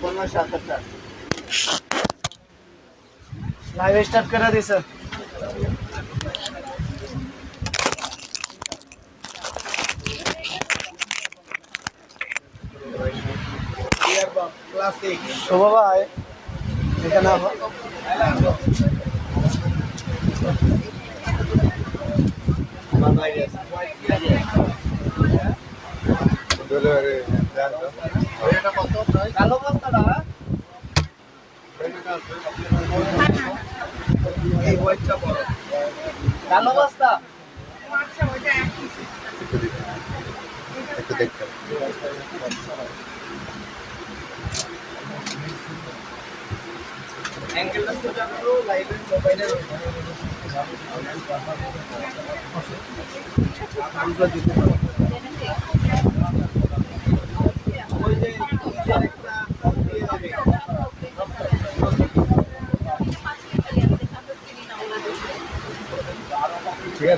পনেরো সাত আটটা লাইভ স্টার্ট করে দিছে ক্লাসিক শুভ ভাই এখানে কালো কালো বস্তা একটু দেখতে অ্যাঙ্গেলটা সোজা করো লাইভে মোবাইলে ওই যে আরেকটা দিয়ে দেবে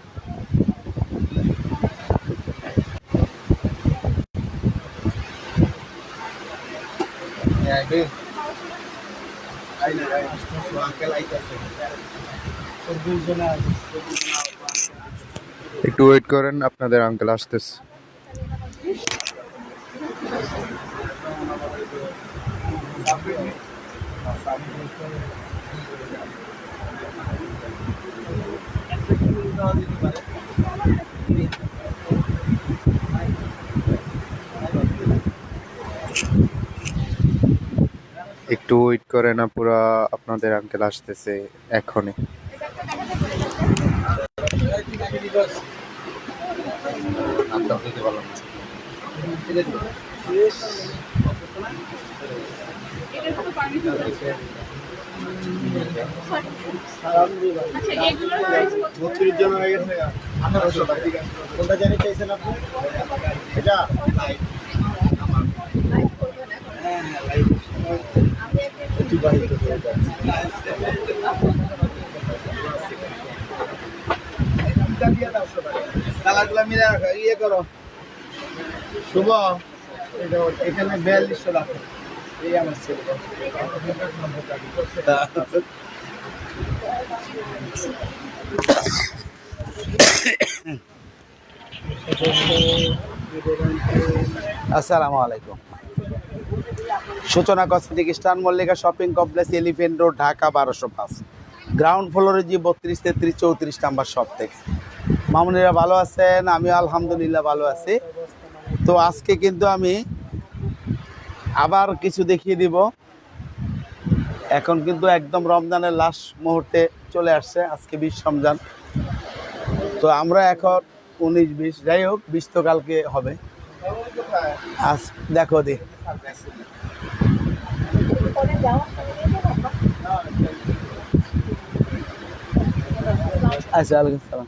আইবে আই না আই আঙ্কেল আইতাছে দুইজনে আছে একটু ওয়েট করেন আপনাদের আঙ্কেল আসতেছে একটু ওয়েট করে না পুরা আপনাদের আঙ্কেল আসতেছে এখনই। কোনটা চাইছেন আপনি অতিবাহিত হয়ে যাচ্ছে কালারগুলো মিলে রাখো ইয়ে করো। শুভ। এখানে বিয়াল্লিশশো রাখো এই আমার ছেলে। আসসালামু আলাইকুম। সূচনা কসমেটিক, স্টান Mallika shopping complex, elephant road, Dhaka বারোশো পাঁচ। গ্রাউন্ড ফ্লোরে যে বত্রিশ, তেত্রিশ, চৌত্রিশ নাম্বার শপ থেকে। মামুনিরা ভালো আছেন? আমি আলহামদুলিল্লাহ ভালো আছি। তো আজকে কিন্তু আমি আবার কিছু দেখিয়ে দিব। এখন কিন্তু একদম রমজানের লাস্ট মুহূর্তে চলে আসছে, আজকে বিশ রমজান। তো আমরা এখন উনিশ, বিশ, যাই হোক, বিশ তো কালকে হবে। আজ দেখো দি। আচ্ছা সালাম।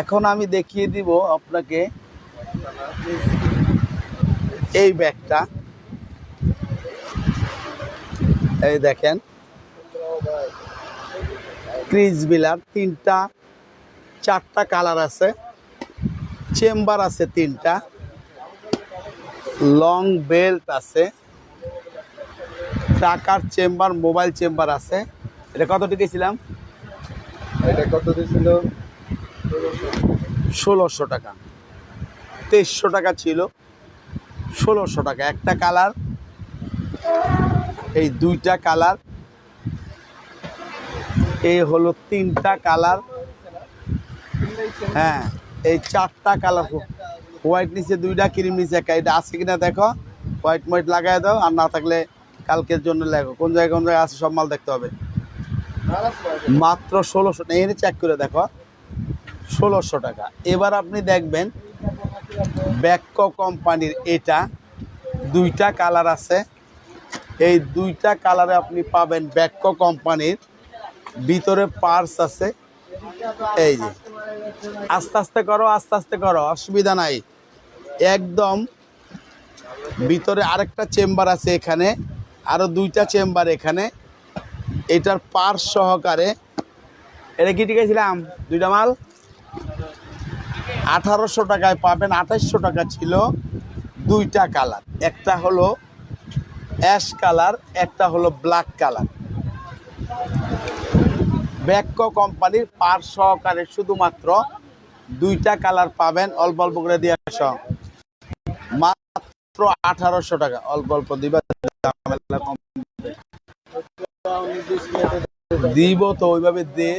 এখন আমি দেখিয়ে দিব আপনাকে এই ব্যাগটা। এই দেখেন ক্রিজ বিলার তিনটা, চারটা কালার আছে, চেম্বার আছে তিনটা, লং বেল্ট আছে টাকার চেম্বার মোবাইল চেম্বার আছে। এটা কত টিকেছিলাম এটা কত দিয়েছিল? ষোলোশো টাকা। তেইশশো টাকা ছিল। ষোলোশো টাকা। একটা কালার। এই দুইটা কালার। এই হলো তিনটা কালার। হ্যাঁ এই চারটা কালার হোয়াইট নিচে দুইটা ক্রিম নিচে একটা। এটা আছে কিনা দেখো? হোয়াইট মোয়াইট লাগাই দাও। আর না থাকলে কালকের জন্য লেখো। কোন জায়গায় কোন জায়গায় আছে সব মাল দেখতে হবে। মাত্র ষোলোশো এনে চেক করে দেখো। ষোলোশো টাকা। এবার আপনি দেখবেন ব্যাকো কোম্পানির এটা দুইটা কালার আছে। এই দুইটা কালারে আপনি পাবেন ব্যাকো কোম্পানির। ভিতরে পার্স আছে। এই যে। আস্তে আস্তে করো, আস্তে আস্তে করো। অসুবিধা নাই। একদম ভিতরে আরেকটা চেম্বার আছে এখানে। আরও দুইটা চেম্বার এখানে। এটার পার্স সহকারে এটা কি টিকেছিলাম দুইটা মাল? আঠারোশো টাকায় পাবেন, আঠাইশশো টাকা ছিল দুইটা কালার। একটা হলো অ্যাশ কালার, একটা হলো ব্ল্যাক কালার। ব্যাক্য কোম্পানির পার সহকারে শুধুমাত্র দুইটা কালার পাবেন, অল্প অল্প করে দিয়ে মাত্র আঠারোশো টাকা, অল্প অল্প দিবা। ঝামেলা কম। দিব তো, ওইভাবে দে।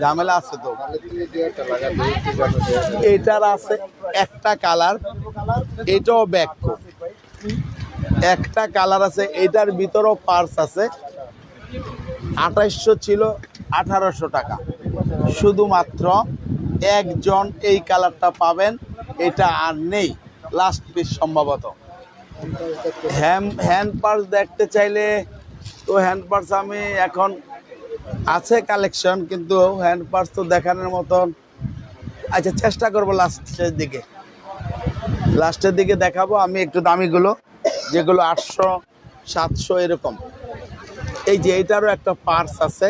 ঝামেলা আছে তো। এটার আছে একটা কালার, এটাও ব্যাক একটা কালার আছে, এটার ভিতরেও পার্স আছে। আঠাইশশো ছিল, আঠারোশো টাকা। শুধুমাত্র একজন এই কালারটা পাবেন, এটা আর নেই। লাস্ট পিস সম্ভবত। হ্যান্ড হ্যান্ড পার্স দেখতে চাইলে তো হ্যান্ড পার্স আমি এখন আছে কালেকশন, কিন্তু হ্যান্ড পার্স তো দেখানোর মতন। আচ্ছা চেষ্টা করব লাস্টের দিকে। লাস্টের দিকে দেখাবো আমি একটু দামিগুলো, যেগুলো আটশো, সাতশো এরকম। এই যে এইটারও একটা পার্স আছে।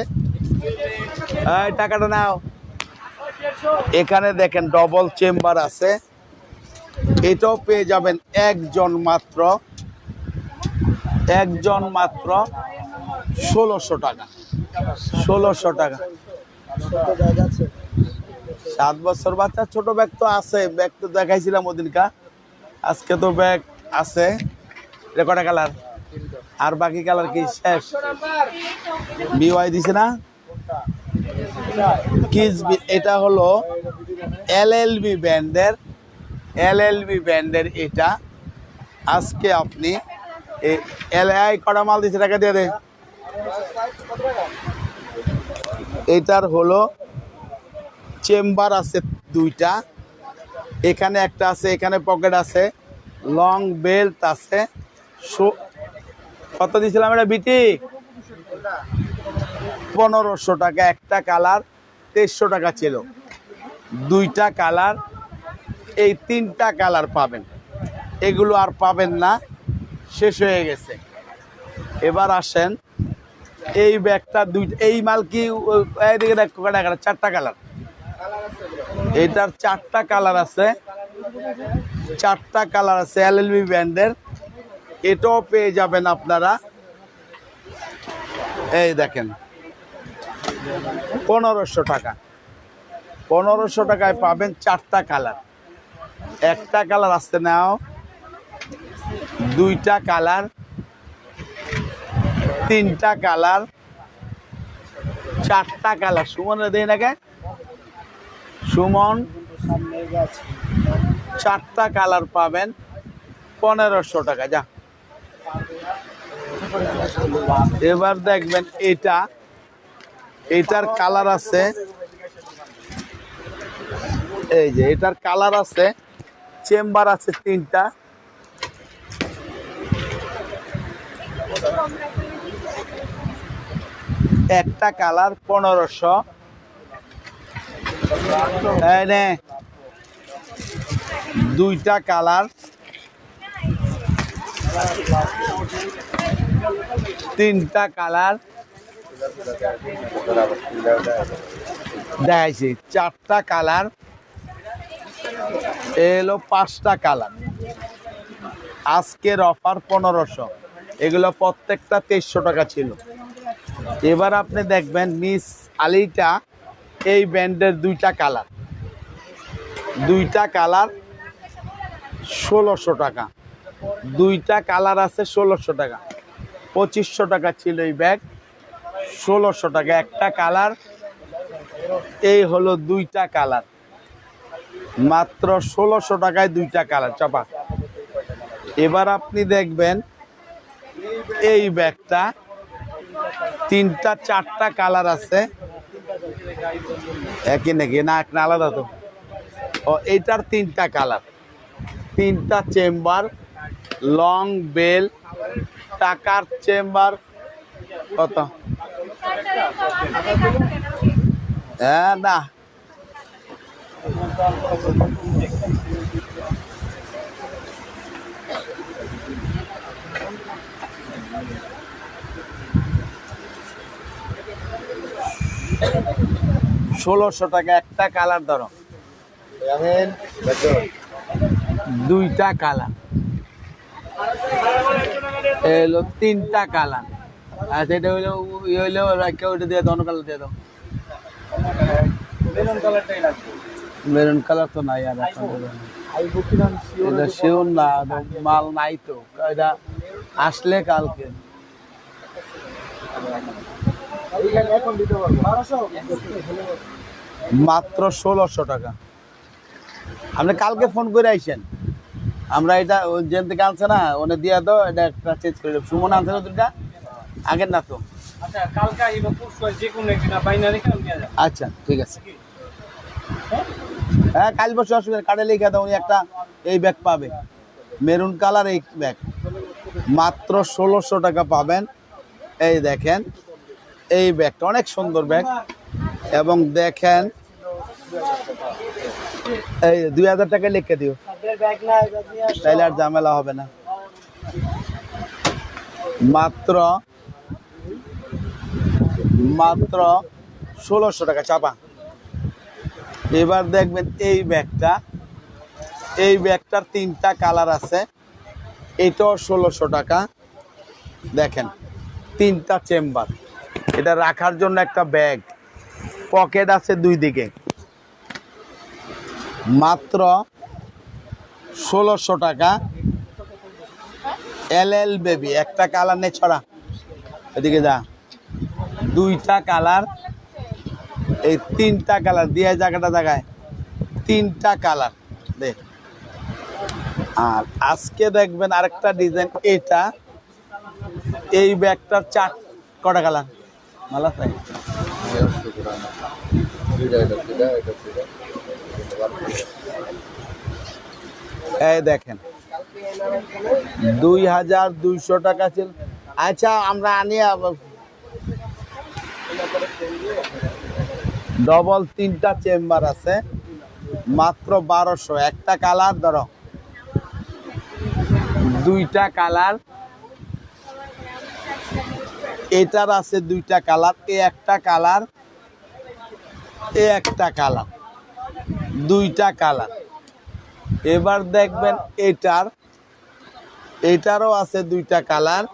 টাকাটা নাও। এখানে দেখেন ডবল চেম্বার আছে। এটাও পেয়ে যাবেন একজন মাত্র একজন মাত্র ষোলোশো টাকা। ষোলোশো টাকা। সাত বছর বাচ্চা, ছোট ব্যাগ তো আছে, ব্যাগ তো দেখাইছিলাম ওদিনকা আজকে তো ব্যাগ আছে। কটা কালার? আর বাকি কালার কি? শেষ। বিওয়াই দিছে না? কিস এটা হলো এল এল বি ব্যান্ডের এল এল বি ব্যান্ডের এটা। আজকে আপনি এল আই কটা মাল দিচ্ছে টাকা দিয়ে দে এটার হলো চেম্বার আছে দুইটা। এখানে একটা আছে, এখানে পকেট আছে, লং বেল্ট আছে। কত দিয়েছিলাম এটা, বিটি? পনেরোশো টাকা, একটা কালার তেইশশো টাকা ছিল। দুইটা কালার এই তিনটা কালার পাবেন। এগুলো আর পাবেন না, শেষ হয়ে গেছে। এবার আসেন, এই ব্যাগটা দুই, এই মাল কি চারটা কালার। এটার চারটা কালার আছে। চারটা কালার আছে এল এল বি ব্র্যান্ডের। এটাও পেয়ে যাবেন আপনারা। এই দেখেন, পনেরোশো টাকা। পনেরোশো টাকায় পাবেন চারটা কালার। একটা কালার আসতে নাও। দুইটা কালার, তিনটা কালার, চারটা কালার। সুমনের দেয় নাকি সুমন, চারটা কালার পাবেন পনেরোশো টাকা। যা। এবার দেখবেন এটা, এটার কালার আছে। এই যে, এটার কালার আছে। চেম্বার আছে তিনটা। একটা কালার পনেরোশো। দুইটা কালার। তিনটা কালার। দেখাইছি চারটা কালার। এলো পাঁচটা কালার। আজকের অফার পনেরোশো। এগুলো প্রত্যেকটা তেইশশো টাকা ছিল। এবার আপনি দেখবেন মিস আলিটা এই ব্যান্ডের দুইটা কালার। দুইটা কালার ষোলোশো টাকা। দুইটা কালার আছে ষোলোশো টাকা। পঁচিশশো টাকা ছিল এই ব্যাগ, ষোলোশো টাকা। একটা কালার, এই হলো দুইটা কালার। মাত্র ষোলোশো টাকায় দুইটা কালার, চাপা। এবার আপনি দেখবেন, এই ব্যাগটা তিনটা, চারটা কালার আছে। একই নাকি? না, একটা আলাদা তো। ও, এইটার তিনটা কালার। তিনটা চেম্বার, লং বেল, টাকার চেম্বার, কত? হ্যাঁ না। ষোলোশো টাকা, একটা কালার ধরো। দুইটা কালার। এলো তিনটা কালার। আচ্ছা এটা হইল হইল রাখে ওইটা দিয়ে অন্য কালার দিয়ে দাও কালারটাই লাগবে। মেরুন কালার তো নাই আর এখন। এটা শিওর না মাল নাই তো। এটা আসলে কালকে। মাত্র ষোলোশো টাকা। আপনি কালকে ফোন করে আইসেন। আমরা এটা যেন থেকে আনছে না ওনে দিয়ে দাও এটা একটা চেঞ্জ করে দেবো। সুমন আনছে না দুটা আগের না তো। আচ্ছা আচ্ছা ঠিক আছে। হ্যাঁ কাল বসে অসুবিধা কার্ডে লিখে দাও, উনি একটা এই ব্যাগ পাবে। মেরুন কালার এই ব্যাগ মাত্র ষোলোশো টাকা পাবেন। এই দেখেন, এই ব্যাগটা অনেক সুন্দর ব্যাগ এবং দেখেন, এই দুই হাজার টাকা লিখে দিও। তাইলে আর ঝামেলা হবে না। মাত্র মাত্র ষোলোশো টাকা, চাপা। এবার দেখবেন এই ব্যাগটা, এই ব্যাগটার তিনটা কালার আছে। এটাও ষোলোশো টাকা। দেখেন, তিনটা চেম্বার। এটা রাখার জন্য একটা ব্যাগ। পকেট আছে দুই দিকে। মাত্র ষোলোশো টাকা। এল এল বেবি, একটা কালার নেই, ছড়া। এদিকে যা। দুইটা কালার। এই তিনটা কালার, দিয়ে জায়গাটা জায়গায়। তিনটা কালার দেখ আর আজকে দেখবেন আরেকটা ডিজাইন, এটা। এই ব্যাগটার চার, কটা কালার? মালা তাই এই দেখেন, দুই হাজার দুইশো টাকা ছিল। আচ্ছা আমরা আনি ডবল তিনটা চেম্বার আছে। মাত্র বারোশো। একটা কালার ধরো। দুইটা কালার এটার আছে দুইটা কালার এ একটা কালার এ একটা কালার দুইটা কালার এবার দেখবেন এটার, এটারও আছে দুইটা কালার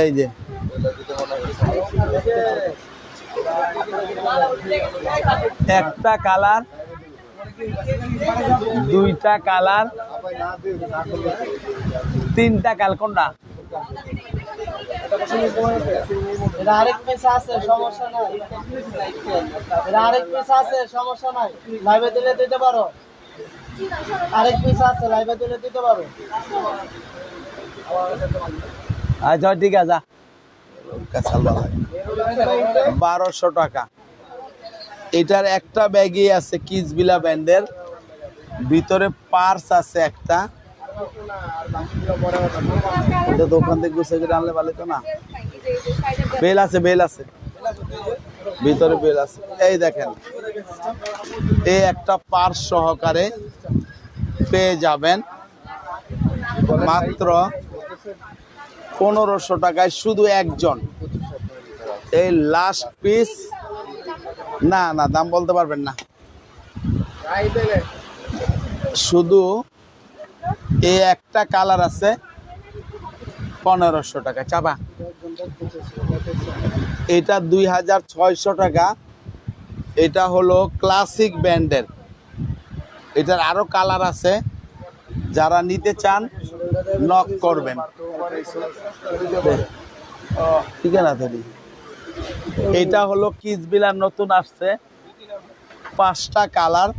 এই যে। একটা কালার দুইটা কালার তিনটা কাল কোনটা? আরেক আছে সমস্যা নাই। আরেক আছে সমস্যা নাই। লাইভে দিলে দিতে পারো। আরেক আছে লাইভে দিলে দিতে পারো। আচ্ছা ঠিক আছে বারোশো টাকা। এটার একটা ব্যাগই আছে কিসবিলা ব্যান্ডের। ভিতরে পার্স আছে একটা। দোকান থেকে গুছে করে আনলে ভালো তো না? বেল আছে বেল আছে। ভিতরে বেল আছে। এই দেখেন। এই একটা পার্স সহকারে পেয়ে যাবেন। মাত্র পনেরোশো টাকায় শুধু একজন। এই লাস্ট পিস না না, দাম বলতে পারবেন না। শুধু এই একটা কালার আছে, পনেরোশো টাকা। চাপা। এটা দুই হাজার ছয়শো টাকা। এটা হলো ক্লাসিক ব্র্যান্ডের এটার আরও কালার আছে। যারা নিতে চান নক করবেন। ঠিক আছে না তৈরি এটা হলো কিসবিলার নতুন আসছে? পাঁচটা কালার,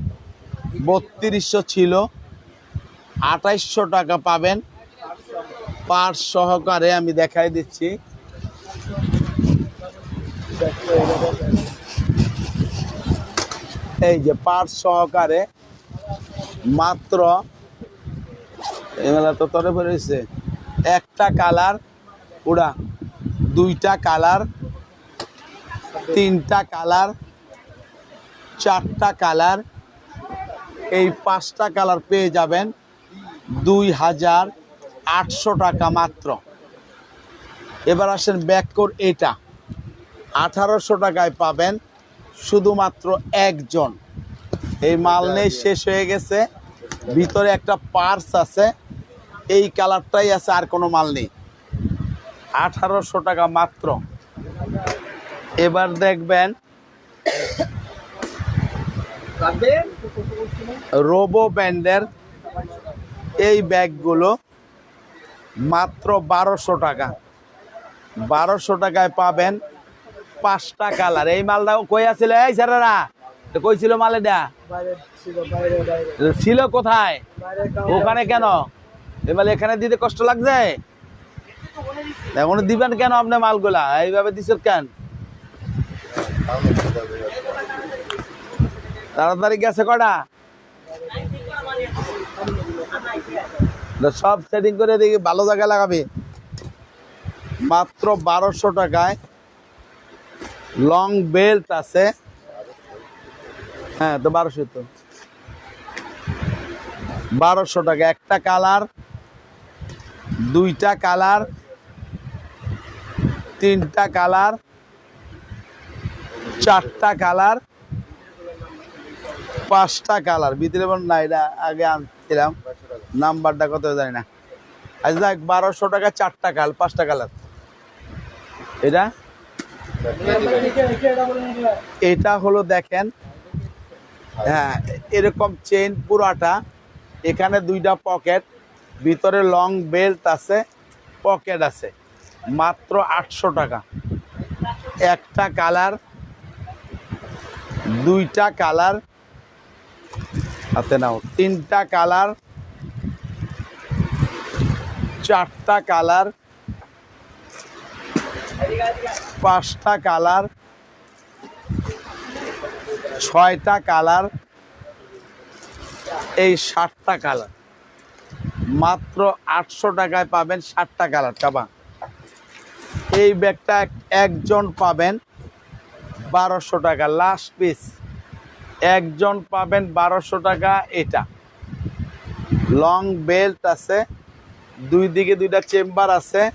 বত্রিশশো ছিল। আঠাইশশো টাকা পাবেন। পার্স সহকারে আমি দেখাই দিচ্ছি। এই যে পার্স সহকারে মাত্র এগুলা তো তরে পড়েছে একটা কালার ওরা দুইটা কালার, তিনটা কালার, চারটা কালার, এই পাঁচটা কালার পেয়ে যাবেন দুই হাজার আটশো টাকা মাত্র। এবার আসেন ব্যাককোর এটা। আঠারোশো টাকায় পাবেন শুধুমাত্র একজন। এই মাল নেই, শেষ হয়ে গেছে। ভিতরে একটা পার্স আছে। এই কালারটাই আছে আর কোনো মাল নেই। আঠারোশো টাকা মাত্র। এবার দেখবেন রোবো ব্যান্ডের এই ব্যাগগুলো মাত্র বারোশো টাকা। বারোশো টাকায় পাবেন পাঁচটা কালার। এই মালটা কই আছিল? এই স্যারেরা কই ছিল মাল এটা ছিল বাইরে বাইরে। ছিল কোথায়? ওখানে কেন? এবার এখানে দিতে কষ্ট লাগছে? এখন দিবেন কেন আপনি মালগুলা? এইভাবে দিচ্ছেন কেন? তাড়াতাড়ি গেছে কটা? সব সেটিং করে দেখি, ভালো জায়গায় লাগাবে। মাত্র বারোশো টাকায় লং বেল্ট আছে। হ্যাঁ তো বারোশো তো। বারোশো টাকা, একটা কালার দুইটা কালার, তিনটা কালার, চারটা কালার, পাঁচটা কালার। ভিতরে না এটা আগে আনছিলাম। নাম্বারটা কত জানি না। আচ্ছা যাক, বারোশো টাকা চারটা কাল পাঁচটা কালার। এটা? এটা হলো দেখেন হ্যাঁ এরকম চেন পুরাটা, এখানে দুইটা পকেট ভিতরে লং বেল্ট আছে পকেট আছে। মাত্র আটশো টাকা। একটা কালার, দুইটা কালার, হাতে নাও, তিনটা কালার, চারটা কালার, পাঁচটা কালার, ছয়টা কালার, এই ষাটটা কালার। মাত্র আটশো টাকায় পাবেন ষাটটা কালার, কাবা। এই ব্যাগটা এক- একজন পাবেন বারোশো টাকা লাস্ট পিস একজন পাবেন বারোশো টাকা, এটা। লং বেল্ট আছে, দুই দিকে দুইটা চেম্বার আছে,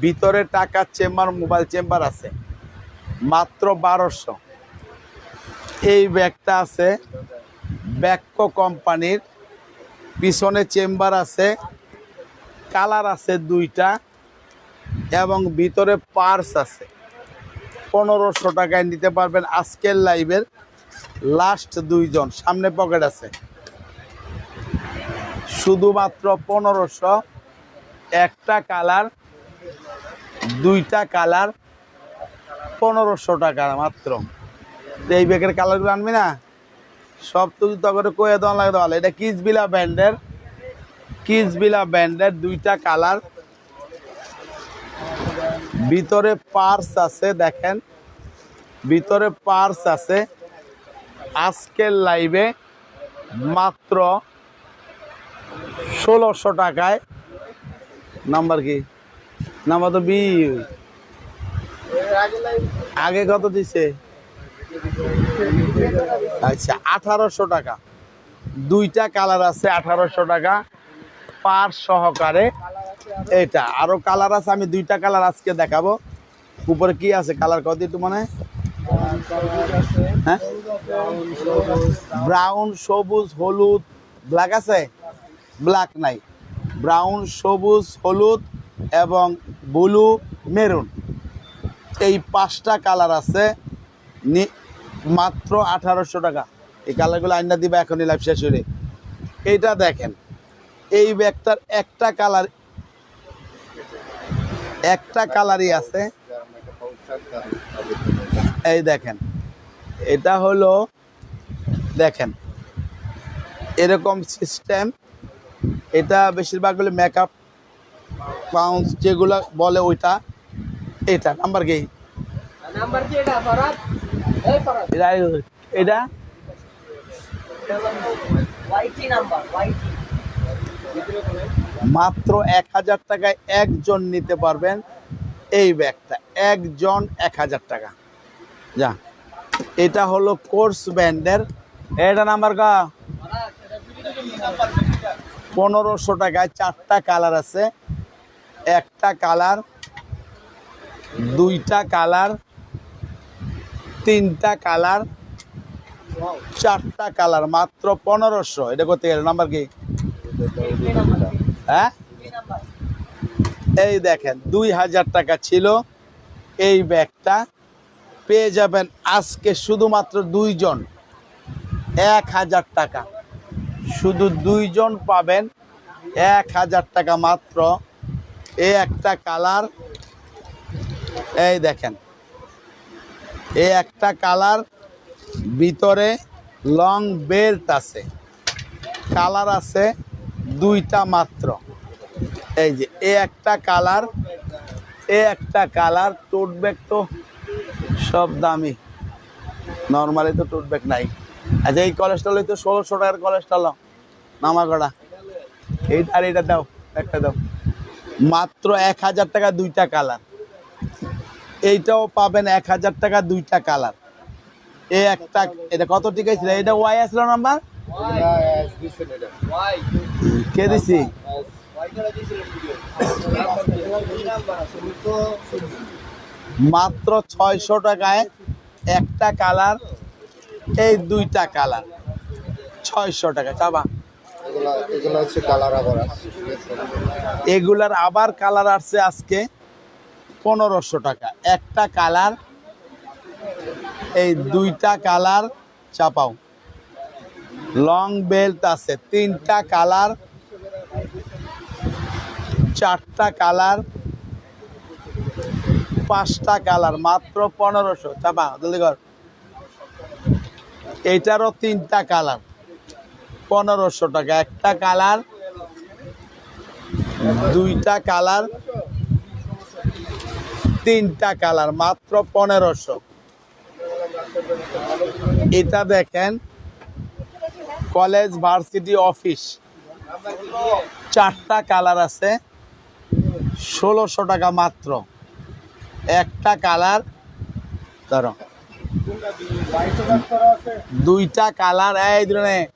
ভিতরে টাকার চেম্বার মোবাইল চেম্বার আছে। মাত্র বারোশো। এই ব্যাগটা আছে ব্যাকো কোম্পানির পিছনে চেম্বার আছে, কালার আছে দুইটা, এবং ভিতরে পার্স আছে। পনেরোশো টাকায় নিতে পারবেন আজকের লাইভের লাস্ট দুইজন, সামনে পকেট আছে। শুধুমাত্র পনেরোশো, একটা কালার, দুইটা কালার, পনেরোশো টাকা মাত্র। এই ব্যাগের কালারগুলো আনবি না? সব তো করে কয়ে দেওয়া লাগে দেওয়া এটা কিসবিলা ব্যান্ডের? কিসবিলা ব্যান্ডের দুইটা কালার। ভিতরে পার্স আছে, দেখেন। ভিতরে পার্স আছে। আজকের লাইভে মাত্র ষোলোশো টাকায়। নাম্বার কি? নাম্বার তো বি। আগে কত দিছে? আচ্ছা আঠারোশো টাকা। দুইটা কালার আছে আঠারোশো টাকা। পার সহকারে এটা। আরও কালার আছে, আমি দুইটা কালার আজকে দেখাবো। উপরে কি আছে কালার কত একটু মনে? হয়? ব্রাউন, সবুজ, হলুদ। ব্ল্যাক আছে? ব্ল্যাক নাই। ব্রাউন, সবুজ, হলুদ এবং ব্লু, মেরুন। এই পাঁচটা কালার আছে। মাত্র আঠারোশো টাকা। এই কালারগুলো আইনা দিবা, এখনই লাইফ শেষ হলে এইটা দেখেন, এই ব্যাগটার একটা কালার, একটা কালারই আছে। এই দেখেন, এটা হলো, দেখেন, এরকম সিস্টেম এটা বেশিরভাগ হলো মেকআপ পাউন্স যেগুলো বলে ওইটা। এটা নাম্বার কি? নাম্বার কি এটা এটা মাত্র এক হাজার টাকায় একজন নিতে পারবেন এই ব্যাগটা। একজন এক হাজার টাকা। যা। এটা হলো কোর্স ব্যান্ডের। এটা নাম্বার কা? পনেরোশো টাকায় চারটা কালার আছে। একটা কালার, দুইটা কালার তিনটা কালার, চারটা কালার, মাত্র পনেরোশো। এটা করতে গেলে? নাম্বার কি? হ্যাঁ? এই দেখেন, দুই হাজার টাকা ছিল এই ব্যাগটা। পেয়ে যাবেন আজকে শুধুমাত্র দুইজন। এক হাজার টাকা। শুধু দুইজন পাবেন এক হাজার টাকা মাত্র। এই একটা কালার। এই দেখেন এই একটা কালার, ভিতরে লং বেল্ট আছে। কালার আছে দুইটা মাত্র। এই যে, এ একটা কালার, এ একটা কালার টোট ব্যাগ তো সব দামি। নর্মালি তো টোট ব্যাগ নাই। আচ্ছা এই কলেস্ট্রল তো ষোলোশো টাকার কলেস্ট্রল লো নামা করা। এইটা আর এটা দাও, একটা দাও। মাত্র এক হাজার টাকা দুইটা কালার। এইটাও পাবেন এক হাজার টাকা দুইটা কালার। এ একটা এটা কত টিকা ছিল? এটা ওয়াই আসলো নাম্বার কে দিছি? মাত্র ছয়শো টাকায় একটা কালার এই দুইটা কালার। ছয়শো টাকা চাবা। এগুলার আবার কালার আসছে আজকে। পনেরোশো টাকা। একটা কালার, এই দুইটা কালার চাপাও। লং বেল্ট আছে, তিনটা কালার, চারটা কালার, পাঁচটা কালার, মাত্র পনেরোশো। চাপা, জলদি কর। এইটারও তিনটা কালার, পনেরোশো টাকা। একটা কালার, দুইটা কালার তিনটা কালার, মাত্র পনেরোশো। এটা দেখেন, কলেজ, ভার্সিটি, অফিস। চারটা কালার আছে, ষোলোশো টাকা মাত্র। একটা কালার, ধরো। দুইটা কালার, এই ধরনের।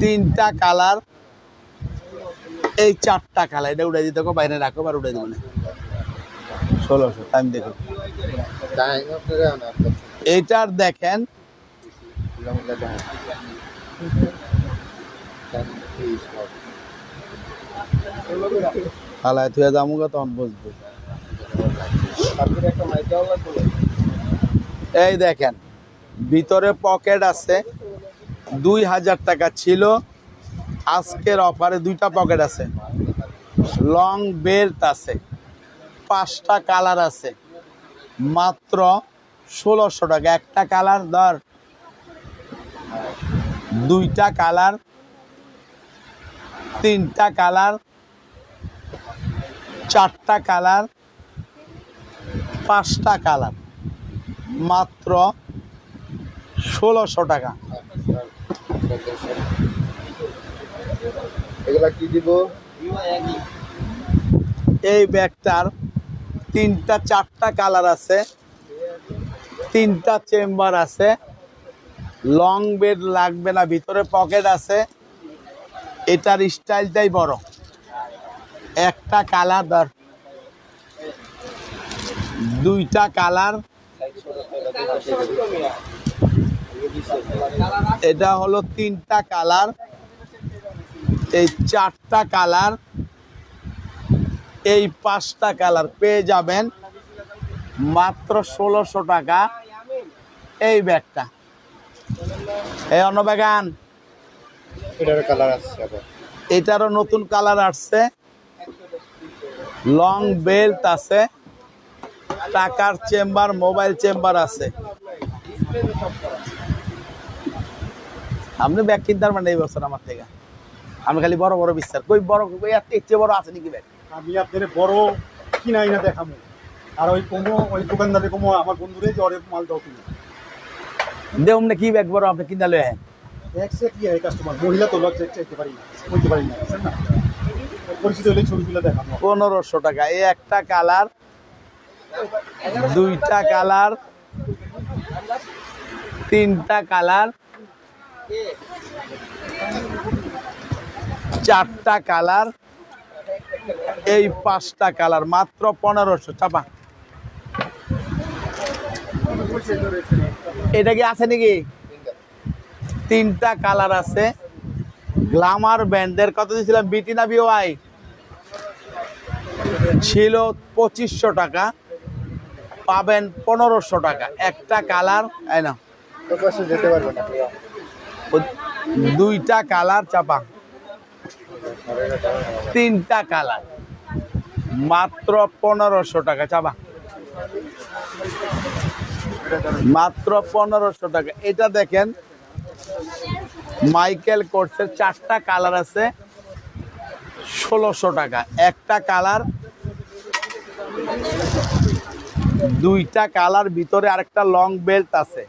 তিনটা কালার এই চারটা খেলা এটা উড়াই দিতে হবে, বাইরে রাখো আর উড়াই দেবো না। ষোলোশো টাইম দেখো। এইটার দেখেন হালায় তুই জামুগা তখন বুঝব। এই দেখেন ভিতরে পকেট আছে দুই হাজার টাকা ছিল। আজকের অফারে দুইটা পকেট আছে। লং বেল্ট আছে, পাঁচটা কালার আছে, মাত্র ষোলোশো টাকা। একটা কালার ধর, দুইটা কালার, তিনটা কালার, চারটা কালার, পাঁচটা কালার, মাত্র ষোলোশো টাকা। এগুলা কি দিব? এই ব্যাগটার তিনটা, চারটা কালার আছে, তিনটা চেম্বার আছে, লং বেড লাগবে না, ভিতরে পকেট আছে, এটার স্টাইলটাই বড়। একটা কালার ধর দুইটা কালার। এটা হলো তিনটা কালার। এই চারটা কালার এই পাঁচটা কালার পেয়ে যাবেন মাত্র ষোলোশো টাকা এই ব্যাগটা। এই অন্নবাগান। এটার কালার এটারও নতুন কালার আসছে। লং বেল্ট আছে। টাকার চেম্বার মোবাইল চেম্বার আছে। আপনি ব্যাগ কিনতে পারবেন এই বছর আমার থেকে। আমি খালি বড় বড় বিশ্বাস কই বড় কই এর চেয়ে বড় আছে নাকি ব্যাগ আমি আপনার বড় কিনাই না দেখাবো আর ওই কমো ওই দোকানদারে কমো আমার বন্ধুরে জ্বরে মাল দাও তুমি। দেখুন না কি ব্যাগ বড় আপনি কিনা লয়ে সেট কি কাস্টমার মহিলা তো লজ্জা চাইতে পারি না বলতে পারি না না? পরিচিত হলে ছবিগুলো দেখাবো পনেরোশো টাকা এই একটা কালার দুইটা কালার তিনটা কালার। চারটা কালার, এই পাঁচটা কালার, মাত্র পনেরোশো, চাপা। এটা কি আছে নাকি? তিনটা কালার আছে। গ্লামার ব্যান্ডের কত দিয়েছিলাম? বিটি না বিওয়াই? ছিল পঁচিশশো টাকা, পাবেন পনেরোশো টাকা। একটা কালার না দুইটা কালার, চাপা। তিনটা কালার। মাত্র পনেরোশো টাকা, চাবা। মাত্র পনেরোশো টাকা। এটা দেখেন, মাইকেল কোর্সের চারটা কালার আছে, ষোলোশো টাকা। একটা কালার, দুইটা কালার, ভিতরে আরেকটা লং বেল্ট আছে।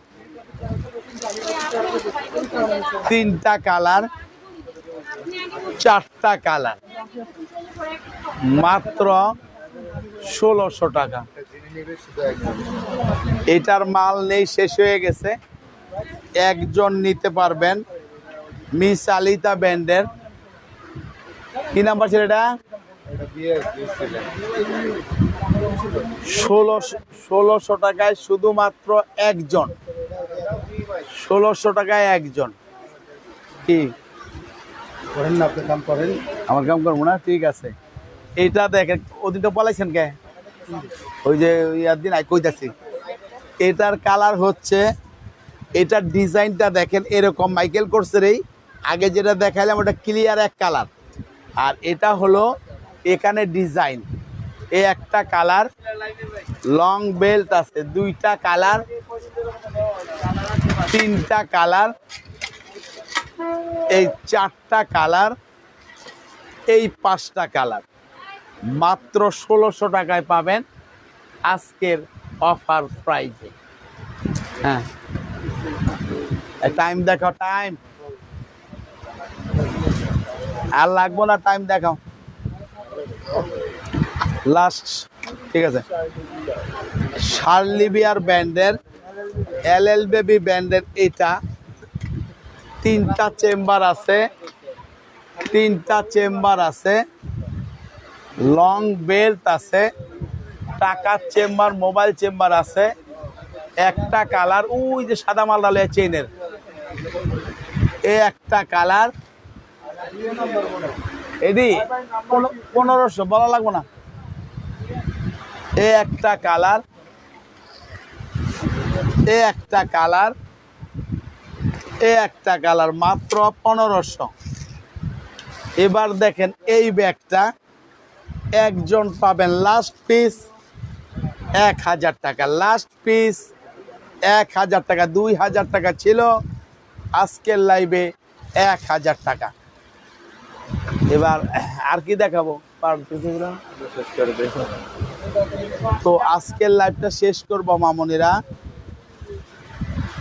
তিনটা কালার চারটা কালার। মাত্র ষোলোশো টাকা। এটার মাল নেই, শেষ হয়ে গেছে। একজন নিতে পারবেন মিস আলিতা ব্যান্ডের। কি নাম্বার ছিল এটা ষোলোশো ষোলোশো টাকায় শুধুমাত্র একজন। ষোলোশো টাকায় একজন। কি? করেন না, আপনি কাম করেন। আমার কাম করব না, ঠিক আছে। এইটা দেখেন ওদিনটা বলাইছেন কে? ওই যে ইয়ার দিন আই কইতাছি। এটার কালার হচ্ছে, এটার ডিজাইনটা দেখেন এরকম মাইকেল কোর্সের এই আগে যেটা দেখাইলাম, ওটা ক্লিয়ার এক কালার। আর এটা হলো এখানে ডিজাইন। এ একটা কালার, লং বেল্ট আছে, দুইটা কালার, তিনটা কালার। এই চারটা কালার, এই পাঁচটা কালার। মাত্র ষোলোশো টাকায় পাবেন আজকের অফার প্রাইজে। হ্যাঁ। টাইম দেখো টাইম আর লাগবো না টাইম দেখাও। লাস্ট ঠিক আছে। শার্লিবিয়ার ব্যান্ডের এল এল বেবি ব্যান্ডের এটা তিনটা চেম্বার আছে। তিনটা চেম্বার আছে। লং বেল্ট আছে। টাকার চেম্বার, মোবাইল চেম্বার আছে। একটা কালার, ওই যে সাদা মাল ডালে চেনের এ একটা কালার। এদি পনেরো- পনেরোশো, বলা লাগবো না। এ একটা কালার। এ একটা কালার। এ একটা কালার মাত্র পনেরোশো। এবার দেখেন এই ব্যাগটা একজন পাবেন লাস্ট পিস এক হাজার টাকা। লাস্ট পিস এক হাজার টাকা দুই হাজার টাকা ছিল। আজকের লাইভে এক হাজার টাকা। এবার আর কি দেখাবো? তো আজকের লাইভটা শেষ করব মামনিরা।